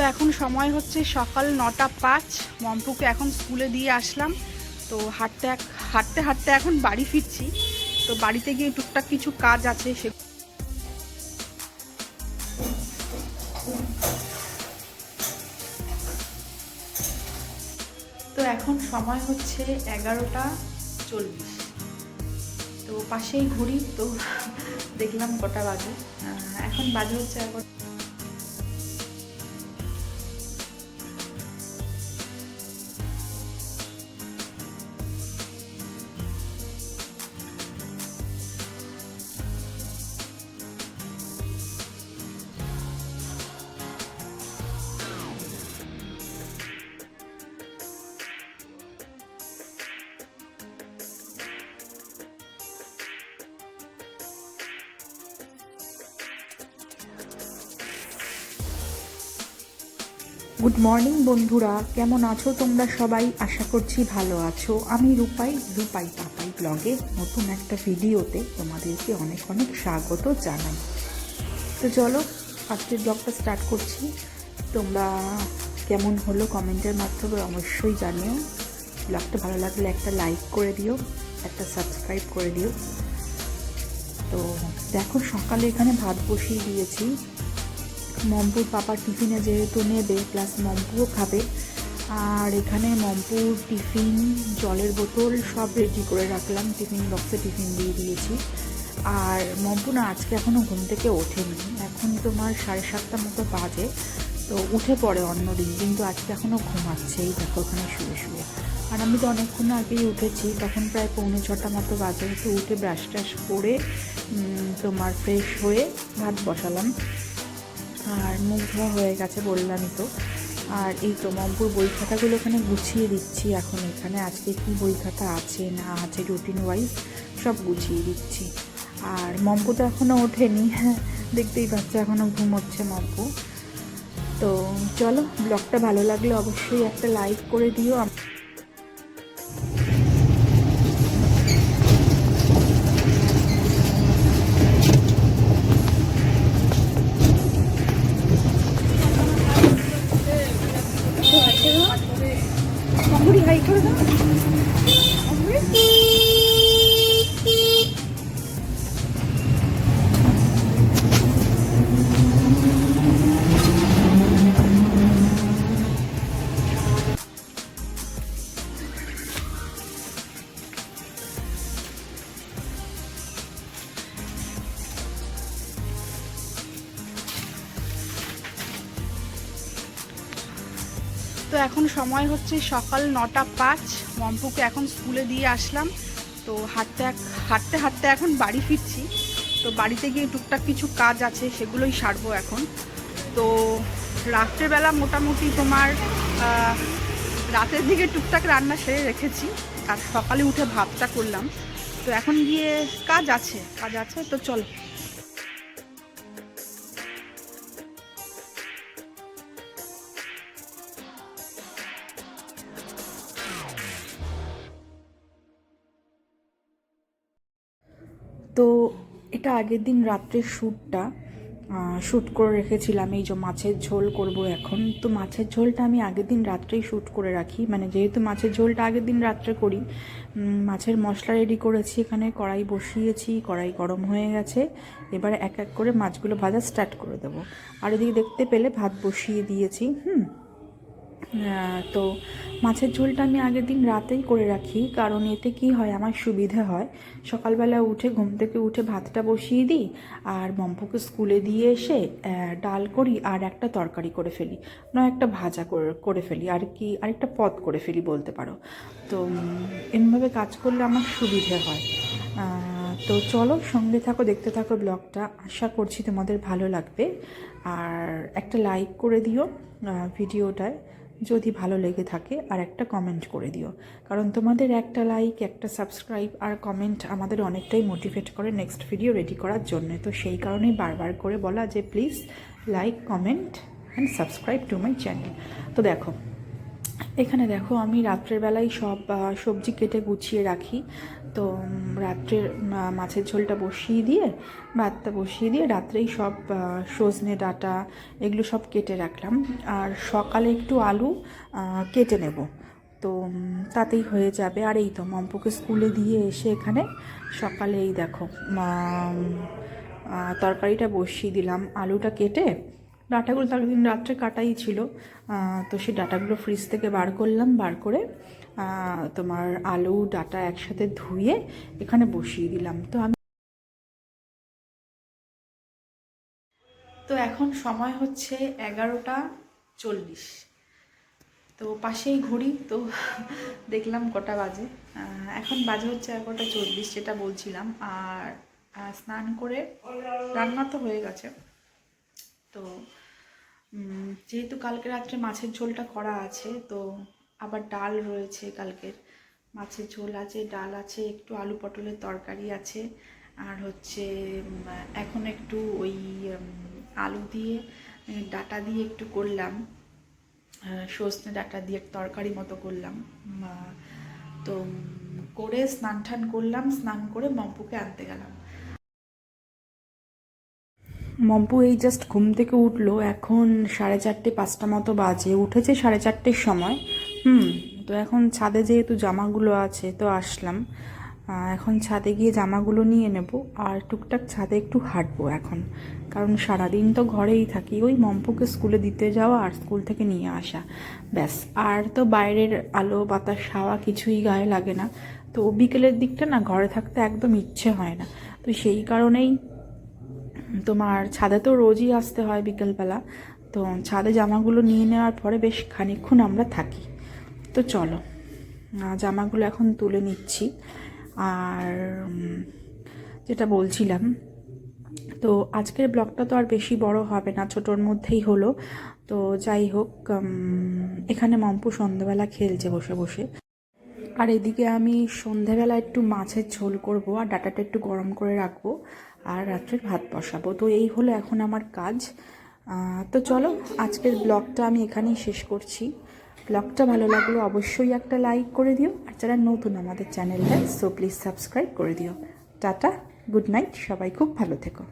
তো এখন সময় হচ্ছে সকাল নটা পাঁচ। মম্পুকে এখন স্কুলে দিয়ে আসলাম। তো হাঁটতে হাঁটতে হাঁটতে এখন বাড়ি ফিরছি। তো বাড়িতে গিয়ে টুকটাক কিছু কাজ আছে সে তো এখন সময় হচ্ছে এগারোটা চল্লিশ। তো পাশেই ঘুরি তো দেখলাম কটা বাজে। এখন বাজে হচ্ছে এগারো গুড মর্নিং বন্ধুরা। কেমন আছো তোমরা সবাই? আশা করছি ভালো আছো। আমি রূপাই রূপাই পাপাই ব্লগে নতুন একটা ভিডিওতে তোমাদেরকে অনেক অনেক স্বাগত জানাই। তো চলো, আজকের ব্লগটা স্টার্ট করছি। তোমরা কেমন হলো কমেন্টের মাধ্যমে অবশ্যই জানিও। ব্লগটা ভালো লাগলে একটা লাইক করে দিও, একটা সাবস্ক্রাইব করে দিও। তো দেখো, সকালে এখানে ভাত বসিয়ে দিয়েছি। মম্পুর পাপার টিফিনে যেহেতু নেবে প্লাস মম্পুও খাবে, আর এখানে মম্পুর টিফিন, জলের বোতল সব রেডি করে রাখলাম, টিফিন বক্সে টিফিন দিয়ে দিয়েছি। আর মম্পু না আজকে এখনও ঘুম থেকে ওঠেনি, এখন তোমার সাড়ে সাতটা মতো বাজে, তো উঠে পড়ে অন্য দিন কিন্তু আজকে এখনও ঘুমাচ্ছে, এই দেখো ওখানে শুয়ে শুয়ে। আর আমি তো অনেকক্ষণ আগেই উঠেছি, তখন প্রায় পৌনে ছটা মতো বাজে, তো উঠে ব্রাশ ট্রাশ করে তোমার ফ্রেশ হয়ে ভাত বসালাম। আর মুখ ধোয়া হয়ে গেছে বললামই তো। আর এই তো মম্পুর বই খাতাগুলো এখানে গুছিয়ে দিচ্ছি এখন এখানে। আজকে কি বই খাতা আছে, না আছে রুটিন ওয়াইজ সব গুছিয়ে দিচ্ছি। আর মম্পু তো এখনও ওঠেনি হ্যাঁ দেখতেই পাচ্ছে এখনও ঘুমোচ্ছে মম্পু। তো চলো, ব্লগটা ভালো লাগলে অবশ্যই একটা লাইক করে দিও। হাই করে দাও তো এখন সময় হচ্ছে সকাল নটা পাঁচ। মম্পুকে এখন স্কুলে দিয়ে আসলাম। তো হাঁটতে হাঁটতে হাঁটতে এখন বাড়ি ফিরছি। তো বাড়িতে গিয়ে টুকটাক কিছু কাজ আছে, সেগুলোই সারবো এখন। তো রাত্রেবেলা মোটামুটি তোমার রাতের দিকে টুকটাক রান্না সেরে রেখেছি। আর সকালে উঠে ভাতটা করলাম। তো এখন গিয়ে কাজ আছে কাজ আছে, তো চলো। এটা আগের দিন রাত্রের শ্যুটটা শ্যুট করে রেখেছিলাম, এই যে মাছের ঝোল করব এখন। তো মাছের ঝোলটা আমি আগের দিন রাত্রেই শ্যুট করে রাখি। মানে যেহেতু মাছের ঝোলটা আগের দিন রাত্রে করি মাছের মশলা রেডি করেছি, এখানে কড়াই বসিয়েছি, কড়াই গরম হয়ে গেছে। এবারে এক এক করে মাছগুলো ভাজা স্টার্ট করে দেবো। আর এদিকে দেখতে পেলে ভাত বসিয়ে দিয়েছি, হুম? তো মাছের ঝোলটা আমি আগের দিন রাতেই করে রাখি কারণ এতে কি হয় আমার সুবিধে হয়। সকালবেলা উঠে ঘুম থেকে উঠে ভাতটা বসিয়ে দিই আর মম্পুকে স্কুলে দিয়ে এসে ডাল করি আর একটা তরকারি করে ফেলি। নয় একটা ভাজা করে ফেলি আর কি আরেকটা পদ করে ফেলি বলতে পারো। তো উম, এমনভাবে কাজ করলে আমার সুবিধে হয়। তো চলো সঙ্গে থাকো দেখতে থাকো ব্লগটা। আশা করছি তোমাদের ভালো লাগবে। আর একটা লাইক করে দিও ভিডিওটায়। যদি ভালো লেগে থাকে আর একটা কমেন্ট করে দিও। কারণ তোমাদের একটা লাইক একটা সাবস্ক্রাইব আর কমেন্ট আমাদের অনেকটাই মোটিভেট করে নেক্সট ভিডিও রেডি করার জন্য। তো সেই কারণেই বারবার করে বলা যে please like comment and subscribe to my channel তো দেখো, এখানে দেখো আমি রাত্রের বেলায় সব সবজি কেটে গুছিয়ে রাখি। তো রাত্রের মাছের ঝোলটা বসিয়ে দিয়ে, ভাতটা বসিয়ে দিয়ে রাত্রেই সব সজনে ডাঁটা এগুলো সব কেটে রাখলাম। আর সকালে একটু আলু কেটে নেব। তো তাতেই হয়ে যাবে। আর এই তো মম্পুকে স্কুলে দিয়ে এসে এখানে সকালে এই দেখো তরকারিটা বসিয়ে দিলাম। আলুটা কেটে ডাটাগুলো তার দিন রাত্রে কাটাই ছিল। তো সেই ডাটাগুলো ফ্রিজ থেকে বার করলাম, বার করে তোমার আলু, ডাটা একসাথে ধুয়ে এখানে বসিয়ে দিলাম। তো আমি তো এখন সময় হচ্ছে এগারোটা চল্লিশ। তো পাশেই ঘড়ি, তো দেখলাম কটা বাজে। এখন বাজে হচ্ছে এগারোটা চল্লিশ যেটা বলছিলাম। আর স্নান করে রান্না তো হয়ে গেছে। তো যেহেতু কালকে রাত্রে মাছের ঝোলটা করা আছে, তো আবার ডাল রয়েছে কালকের। মাছের ঝোল আছে, ডাল আছে, একটু আলু পটলের তরকারি আছে, আর হচ্ছে এখন একটু ওই আলু দিয়ে ডাটা দিয়ে একটু করলাম। সজনে ডাটা দিয়ে তরকারি মতো করলাম। তো করে স্নান টান করলাম, স্নান করে মম্পুকে আনতে গেলাম। মম্পু এই জাস্ট ঘুম থেকে উঠল, এখন সাড়ে চারটে, পাঁচটা মতো বাজে। উঠেছে সাড়ে চারটের সময়। হুম, তো এখন ছাদে যেহেতু জামাগুলো আছে, তো আসলাম। এখন ছাদে গিয়ে জামাগুলো নিয়ে নেব, আর টুকটাক ছাদে একটু হাঁটবো এখন। কারণ সারাদিন তো ঘরেই থাকি, ওই মম্পুকে স্কুলে দিতে যাওয়া আর স্কুল থেকে নিয়ে আসা। ব্যাস, আর তো বাইরের আলো, বাতাস, হাওয়া কিছুই গায়ে লাগে না। তো বিকেলের দিকটা না, ঘরে থাকতে একদম ইচ্ছে হয় না। তো সেই কারণেই তোমার ছাদে তো রোজই আসতে হয় বিকেলবেলা। তো ছাদে জামাগুলো নিয়ে নেওয়ার পরে বেশ খানিকক্ষণ আমরা থাকি। তো চলো জামাগুলো এখন তুলে নিচ্ছি। আর যেটা বলছিলাম, তো আজকের ব্লগটা তো আর বেশি বড় হবে না, ছোটোর মধ্যেই হলো। তো যাই হোক এখানে মম্পু সন্ধ্যাবেলা খেলছে বসে বসে। আর এদিকে আমি সন্ধেবেলা একটু মাছের ঝোল করব, আর ডাটাটা একটু গরম করে রাখব। আর রাত্রের ভাত বসাবো। তো এই হলো এখন আমার কাজ। তো চলো, আজকের ব্লগটা আমি এখানেই শেষ করছি। ব্লগটা ভালো লাগল অবশ্যই একটা লাইক করে দিও। আর যারা নতুন আমাদের চ্যানেলটা সো প্লিজ সাবস্ক্রাইব করে দিও। টাটা গুড নাইট সবাই খুব ভালো থেকো।